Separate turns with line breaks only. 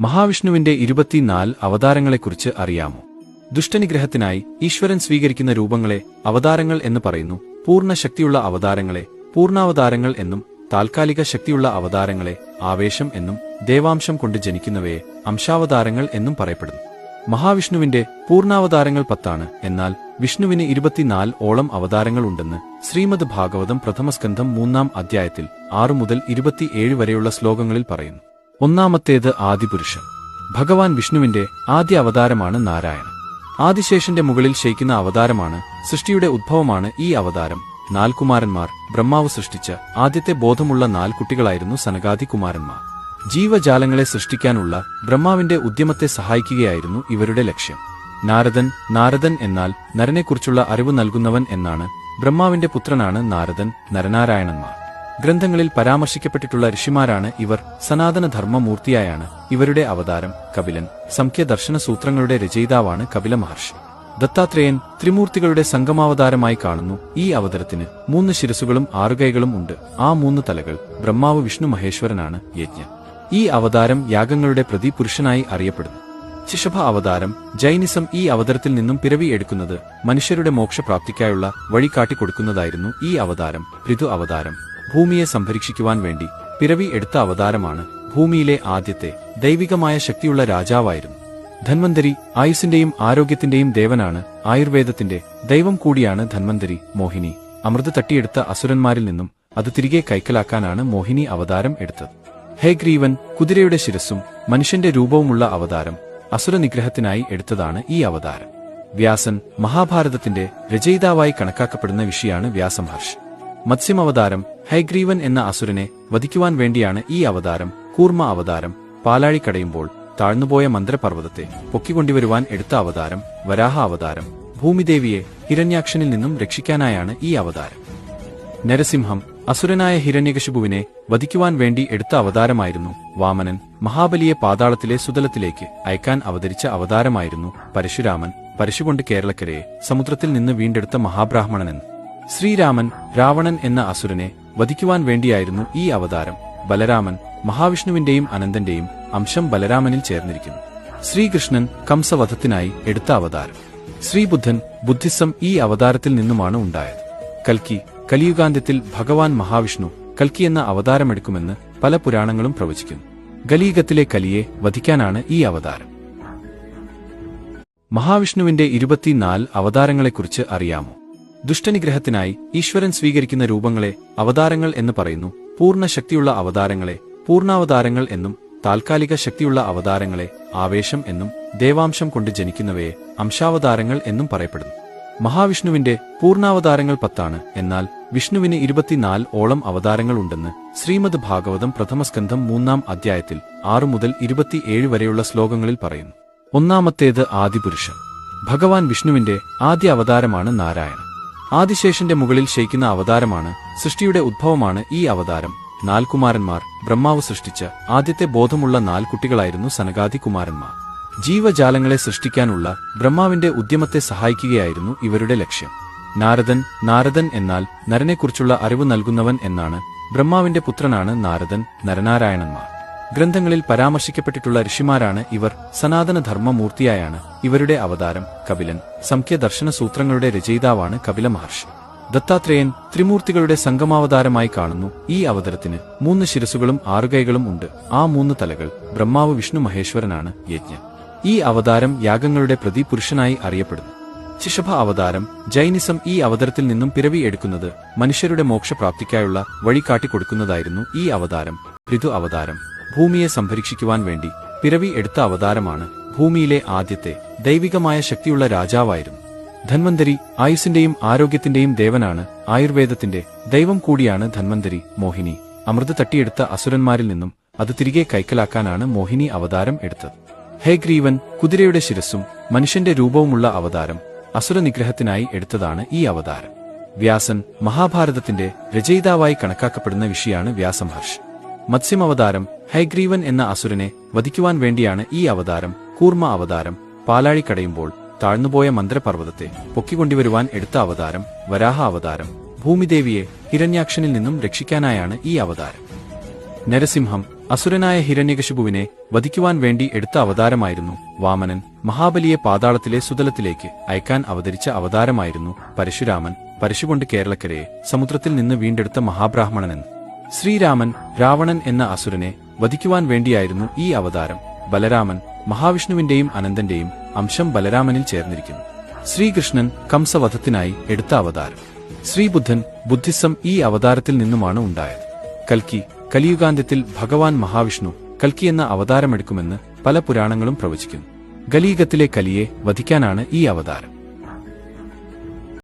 മഹാവിഷ്ണുവിന്റെ ഇരുപത്തിനാല് അവതാരങ്ങളെക്കുറിച്ച് അറിയാമോ? ദുഷ്ടനിഗ്രഹത്തിനായി ഈശ്വരൻ സ്വീകരിക്കുന്ന രൂപങ്ങളെ അവതാരങ്ങൾ എന്ന് പറയുന്നു. പൂർണ ശക്തിയുള്ള അവതാരങ്ങളെ പൂർണാവതാരങ്ങൾ എന്നും താൽക്കാലിക ശക്തിയുള്ള അവതാരങ്ങളെ ആവേശം എന്നും ദേവാംശം കൊണ്ട് ജനിക്കുന്നവയെ അംശാവതാരങ്ങൾ എന്നും പറയപ്പെടുന്നു. മഹാവിഷ്ണുവിന്റെ പൂർണാവതാരങ്ങൾ പത്താണ്. എന്നാൽ വിഷ്ണുവിന് ഇരുപത്തിനാല് ഓളം അവതാരങ്ങൾ ഉണ്ടെന്ന് ശ്രീമദ് ഭാഗവതം പ്രഥമസ്കന്ധം മൂന്നാം അധ്യായത്തിൽ ആറു മുതൽ ഇരുപത്തിയേഴ് വരെയുള്ള ശ്ലോകങ്ങളിൽ പറയുന്നു. ഒന്നാമത്തേത് ആദിപുരുഷൻ. ഭഗവാൻ വിഷ്ണുവിന്റെ ആദ്യ അവതാരമാണ് നാരായണൻ. ആദിശേഷന്റെ മുകളിൽ ശയിക്കുന്ന അവതാരമാണ് സൃഷ്ടിയുടെ ഉദ്ഭവമാണ് ഈ അവതാരം. നാൽകുമാരന്മാർ ബ്രഹ്മാവ് സൃഷ്ടിച്ച ആദ്യത്തെ ബോധമുള്ള നാല് കുട്ടികളായിരുന്നു സനകാദി കുമാരന്മാർ ജീവജാലങ്ങളെ സൃഷ്ടിക്കാനുള്ള ബ്രഹ്മാവിന്റെ ഉദ്യമത്തെ സഹായിക്കുകയായിരുന്നു ഇവരുടെ ലക്ഷ്യം. നാരദൻ നാരദൻ എന്നാൽ നരനെക്കുറിച്ചുള്ള അറിവ് നൽകുന്നവൻ എന്നാണ് ബ്രഹ്മാവിന്റെ പുത്രനാണ് നാരദൻ നരനാരായണന്മാർ. ഗ്രന്ഥങ്ങളിൽ പരാമർശിക്കപ്പെട്ടിട്ടുള്ള ഋഷിമാരാണ് ഇവർ സനാതനധർമ്മമൂർത്തിയായാണ് ഇവരുടെ അവതാരം കപിലൻ. സംഖ്യദർശന സൂത്രങ്ങളുടെ രചയിതാവാണ് കപില മഹർഷി ദത്താത്രേയൻ ത്രിമൂർത്തികളുടെ സംഗമാവതാരമായി കാണുന്നു. ഈ അവതരത്തിന് മൂന്ന് ശിരസുകളും ആറുകൈകളും ഉണ്ട്. ആ മൂന്ന് തലകൾ ബ്രഹ്മാവ് വിഷ്ണു മഹേശ്വരനാണ് യജ്ഞ. ഈ അവതാരം യാഗങ്ങളുടെ പ്രതി പുരുഷനായി അറിയപ്പെടുന്നു. ശിശഭ അവതാരം ജൈനിസം ഈ അവതാരത്തിൽ നിന്നും പിറവി എടുക്കുന്നത് മനുഷ്യരുടെ മോക്ഷപ്രാപ്തിക്കായുള്ള വഴി കാട്ടിക്കൊടുക്കുന്നതായിരുന്നു ഈ അവതാരം. ഋതു അവതാരം. ഭൂമിയെ സംഭരിക്ഷിക്കുവാൻ വേണ്ടി പിറവി എടുത്ത അവതാരമാണ് ഭൂമിയിലെ ആദ്യത്തെ ദൈവികമായ ശക്തിയുള്ള രാജാവായിരുന്നു. ധന്വന്തരി ആയുസിന്റെയും ആരോഗ്യത്തിന്റെയും ദേവനാണ് ആയുർവേദത്തിന്റെ ദൈവം കൂടിയാണ് ധന്വന്തരി മോഹിനി. അമൃത് തട്ടിയെടുത്ത അസുരന്മാരിൽ നിന്നും അത് തിരികെ കൈക്കലാക്കാനാണ് മോഹിനി അവതാരം എടുത്തത്. ഹേ ഗ്രീവൻ കുതിരയുടെ ശിരസ്സും മനുഷ്യന്റെ രൂപവുമുള്ള അവതാരം അസുരനിഗ്രഹത്തിനായി എടുത്തതാണ് ഈ അവതാരം. വ്യാസൻ മഹാഭാരതത്തിന്റെ രചയിതാവായി കണക്കാക്കപ്പെടുന്ന വിഷയാണ് വ്യാസമഹർഷി. മത്സ്യമവതാരം ഹൈഗ്രീവൻ എന്ന അസുരനെ വധിക്കുവാൻ വേണ്ടിയാണ് ഈ അവതാരം കൂർമ്മ അവതാരം. പാലാഴി കടയുമ്പോൾ താഴ്ന്നുപോയ മന്ത്രപർവതത്തെ പൊക്കിക്കൊണ്ടുവരുവാൻ എടുത്ത അവതാരം വരാഹ അവതാരം. ഭൂമിദേവിയെ ഹിരണ്യാക്ഷനിൽ നിന്നും രക്ഷിക്കാനായാണ് ഈ അവതാരം. നരസിംഹം അസുരനായ ഹിരണ്യകശിപുവിനെ വധിക്കുവാൻ വേണ്ടി എടുത്ത അവതാരമായിരുന്നു. വാമനൻ മഹാബലിയെ പാതാളത്തിലെ സുതലത്തിലേക്ക് അയക്കാൻ അവതരിച്ച അവതാരമായിരുന്നു പരശുരാമൻ. പരശുകൊണ്ട് കേരളക്കരയെ സമുദ്രത്തിൽ നിന്ന് വീണ്ടെടുത്ത മഹാബ്രാഹ്മണനെന്ന്. ശ്രീരാമൻ രാവണൻ എന്ന അസുരനെ വധിക്കുവാൻ വേണ്ടിയായിരുന്നു ഈ അവതാരം. ബലരാമൻ മഹാവിഷ്ണുവിന്റെയും അനന്തന്റെയും അംശം ബലരാമനിൽ ചേർന്നിരിക്കുന്നു. ശ്രീകൃഷ്ണൻ കംസവധത്തിനായി എടുത്ത അവതാരം. ശ്രീബുദ്ധൻ ബുദ്ധിസം ഈ അവതാരത്തിൽ നിന്നുമാണ് ഉണ്ടായത്. കൽക്കി കലിയുഗാന്ത്യത്തിൽ ഭഗവാൻ മഹാവിഷ്ണു കൽക്കി എന്ന അവതാരമെടുക്കുമെന്ന് പല പുരാണങ്ങളും പ്രവചിക്കുന്നു. ഗലീഗത്തിലെ കലിയെ വധിക്കാനാണ് ഈ അവതാരം. മഹാവിഷ്ണുവിന്റെ ഇരുപത്തിനാല് അവതാരങ്ങളെക്കുറിച്ച് അറിയാമോ? ദുഷ്ടനിഗ്രഹത്തിനായി ഈശ്വരൻ സ്വീകരിക്കുന്ന രൂപങ്ങളെ അവതാരങ്ങൾ എന്ന് പറയുന്നു. പൂർണ ശക്തിയുള്ള അവതാരങ്ങളെ പൂർണാവതാരങ്ങൾ എന്നും താൽക്കാലിക ശക്തിയുള്ള അവതാരങ്ങളെ ആവേശം എന്നും ദേവാംശം കൊണ്ട് ജനിക്കുന്നവയെ അംശാവതാരങ്ങൾ എന്നും പറയപ്പെടുന്നു. മഹാവിഷ്ണുവിന്റെ പൂർണാവതാരങ്ങൾ പത്താണ്. എന്നാൽ വിഷ്ണുവിന് ഇരുപത്തിനാല് ഓളം അവതാരങ്ങൾ ഉണ്ടെന്ന് ശ്രീമദ് ഭാഗവതം പ്രഥമസ്കന്ധം മൂന്നാം അധ്യായത്തിൽ ആറു മുതൽ ഇരുപത്തിയേഴ് വരെയുള്ള ശ്ലോകങ്ങളിൽ പറയുന്നു. ഒന്നാമത്തേത് ആദിപുരുഷൻ. ഭഗവാൻ വിഷ്ണുവിന്റെ ആദ്യ അവതാരമാണ് നാരായണൻ. ആദിശേഷന്റെ മുകളിൽ ശയിക്കുന്ന അവതാരമാണ് സൃഷ്ടിയുടെ ഉദ്ഭവമാണ് ഈ അവതാരം. നാൽകുമാരന്മാർ ബ്രഹ്മാവ് സൃഷ്ടിച്ച ആദ്യത്തെ ബോധമുള്ള നാല് കുട്ടികളായിരുന്നു സനകാദി കുമാരന്മാർ ജീവജാലങ്ങളെ സൃഷ്ടിക്കാനുള്ള ബ്രഹ്മാവിന്റെ ഉദ്യമത്തെ സഹായിക്കുകയായിരുന്നു ഇവരുടെ ലക്ഷ്യം. നാരദൻ നാരദൻ എന്നാൽ നരനെക്കുറിച്ചുള്ള അറിവ് നൽകുന്നവൻ എന്നാണ് ബ്രഹ്മാവിന്റെ പുത്രനാണ് നാരദൻ നരനാരായണന്മാർ. ഗ്രന്ഥങ്ങളിൽ പരാമർശിക്കപ്പെട്ടിട്ടുള്ള ഋഷിമാരാണ് ഇവർ സനാതനധർമ്മമൂർത്തിയായാണ്. ഇവരുടെ അവതാരം കപിലൻ. സംഖ്യദർശന സൂത്രങ്ങളുടെ രചയിതാവാണ് കപില മഹർഷി ദത്താത്രേയൻ ത്രിമൂർത്തികളുടെ സംഗമാവതാരമായി കാണുന്നു. ഈ അവതരത്തിന് മൂന്ന് ശിരസുകളും ആറുകൈകളും ഉണ്ട്. ആ മൂന്ന് തലകൾ ബ്രഹ്മാവ് വിഷ്ണു മഹേശ്വരനാണ് യജ്ഞൻ ഈ അവതാരം യാഗങ്ങളുടെ പ്രതി പുരുഷനായി അറിയപ്പെടുന്നു. ശിഷഭ അവതാരം ജൈനിസം ഈ അവതാരത്തിൽ നിന്നും പിറവി എടുക്കുന്നത് മനുഷ്യരുടെ മോക്ഷപ്രാപ്തിക്കായുള്ള വഴി കാട്ടിക്കൊടുക്കുന്നതായിരുന്നു ഈ അവതാരം. ഋതു അവതാരം. ഭൂമിയെ സംഭരിക്ഷിക്കുവാൻ വേണ്ടി പിറവി എടുത്ത അവതാരമാണ് ഭൂമിയിലെ ആദ്യത്തെ ദൈവികമായ ശക്തിയുള്ള രാജാവായിരുന്നു. ധന്വന്തരി ആയുസിന്റെയും ആരോഗ്യത്തിന്റെയും ദേവനാണ് ആയുർവേദത്തിന്റെ ദൈവം കൂടിയാണ് ധന്വന്തരി മോഹിനി. അമൃത് തട്ടിയെടുത്ത അസുരന്മാരിൽ നിന്നും അത് തിരികെ കൈക്കലാക്കാനാണ് മോഹിനി അവതാരം എടുത്തത്. ഹേ ഗ്രീവൻ കുതിരയുടെ ശിരസ്സും മനുഷ്യന്റെ രൂപവുമുള്ള അവതാരം അസുരനിഗ്രഹത്തിനായി എടുത്തതാണ് ഈ അവതാരം. വ്യാസൻ മഹാഭാരതത്തിന്റെ രചയിതാവായി കണക്കാക്കപ്പെടുന്ന വിഷയാണ് വ്യാസമഹർഷ്. മത്സ്യമവതാരം ഹൈഗ്രീവൻ എന്ന അസുരനെ വധിക്കുവാൻ വേണ്ടിയാണ് ഈ അവതാരം കൂർമ്മ അവതാരം. പാലാഴി കടയുമ്പോൾ താഴ്ന്നുപോയ മന്ത്രപർവതത്തെ പൊക്കിക്കൊണ്ടുവരുവാൻ എടുത്ത അവതാരം വരാഹ അവതാരം. ഭൂമിദേവിയെ ഹിരണ്യാക്ഷനിൽ നിന്നും രക്ഷിക്കാനായാണ് ഈ അവതാരം. നരസിംഹം അസുരനായ ഹിരണ്യകശിപുവിനെ വധിക്കുവാൻ വേണ്ടി എടുത്ത അവതാരമായിരുന്നു. വാമനൻ മഹാബലിയെ പാതാളത്തിലെ സുതലത്തിലേക്ക് അയക്കാൻ അവതരിച്ച അവതാരമായിരുന്നു പരശുരാമൻ. പരശുകൊണ്ട് കേരളക്കരയെ സമുദ്രത്തിൽ നിന്ന് വീണ്ടെടുത്ത മഹാബ്രാഹ്മണനെന്ന്. ശ്രീരാമൻ രാവണൻ എന്ന അസുരനെ വധിക്കുവാൻ വേണ്ടിയായിരുന്നു ഈ അവതാരം. ബലരാമൻ മഹാവിഷ്ണുവിന്റെയും അനന്തന്റെയും അംശം ബലരാമനിൽ ചേർന്നിരിക്കുന്നു. ശ്രീകൃഷ്ണൻ കംസവധത്തിനായി എടുത്ത അവതാരം. ശ്രീബുദ്ധൻ ബുദ്ധിസം ഈ അവതാരത്തിൽ നിന്നുമാണ് ഉണ്ടായത്. കൽക്കി കലിയുഗാന്ത്യത്തിൽ ഭഗവാൻ മഹാവിഷ്ണു കൽക്കി എന്ന അവതാരമെടുക്കുമെന്ന് പല പുരാണങ്ങളും പ്രവചിക്കുന്നു. ഗലീഗത്തിലെ കലിയെ വധിക്കാനാണ് ഈ അവതാരം.